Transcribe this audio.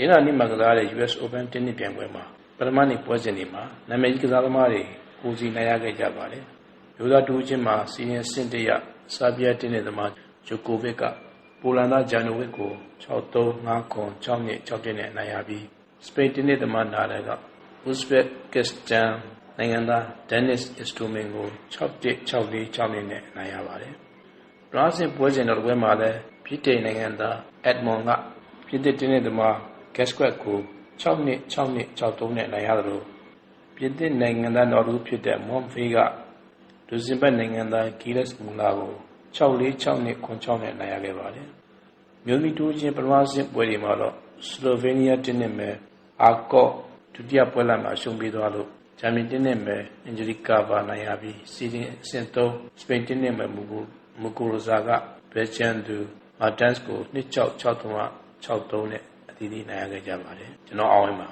ဒီနေ့နေ့မှာကစားတဲ့ US Open တင်းနစ်ပြိုင်ပွဲမှာပထမနေ့ပွဲစဉ်တွေမှာနာမည်ကြီးကစားသမားတွေကိုစီနိုင်ရခဲ့ကြပါတယ်။ရိုးသားတူချင်းမှာစီရင်စင်တရဆာဘီယာတင်းနစ်သမားဂျိုကိုဗစ်ကပိုလန်သားဂျန်နိုဝစ်ကို6-3 5-6 6-2 6-1နဲ့အနိုင်ရပြီးစပိန်တင်းနစ်သမားနာဒယ်ကဥဇဘက်ကစ္စတန်နိုင်ငံသားဒန်နစ်အစ်စတိုမင်ကို6-1 6-4 6-2နဲ့အနိုင်ရပါတယ်။ဘရာဇီးပွဲစဉ်တော်ပွဲမှာလည်းပြည်ထိုင်နိုင်ငံသားအက်ဒမွန်ကပြည်သစ်တင်းနစ်သမား ဂက်စကွက်ကို6-2 6-2 6-3နဲ့အနိုင်ရသလိုပြည်သစ်နိုင်ငံသားနောက်တစ်ဦးဖြစ်တဲ့မွန်ဖေးကဒူဇင်ဘတ်နိုင်ငံသားဂီလက်မူလာကို6-4 6-2 9-6နဲ့အနိုင်ရခဲ့ပါတယ်။မြို့မိတူချင်းပထမဆုံးပွဲတွေမှာတော့စလိုဗေးနီးယားတင်းနစ်မယ်အာကော့ဒုတိယပွဲလမ်းမှာရှုံးပေးသွားလို့ဂျာမနီတင်းနစ်မယ်အင်ဂျလီကာဘာနိုင်ရပြီးစီဒင်အဆင့်3စပိန်တင်းနစ်မယ်မူကိုမူကိုရိုဇာကဘယ်ချန်သူမာတန်စ်ကို2-6 6-3 6-3နဲ့အ သီးသီးနိုင်ရခဲ့ကြပါတယ်ကျွန်တော်အောင်ဝင်ပါ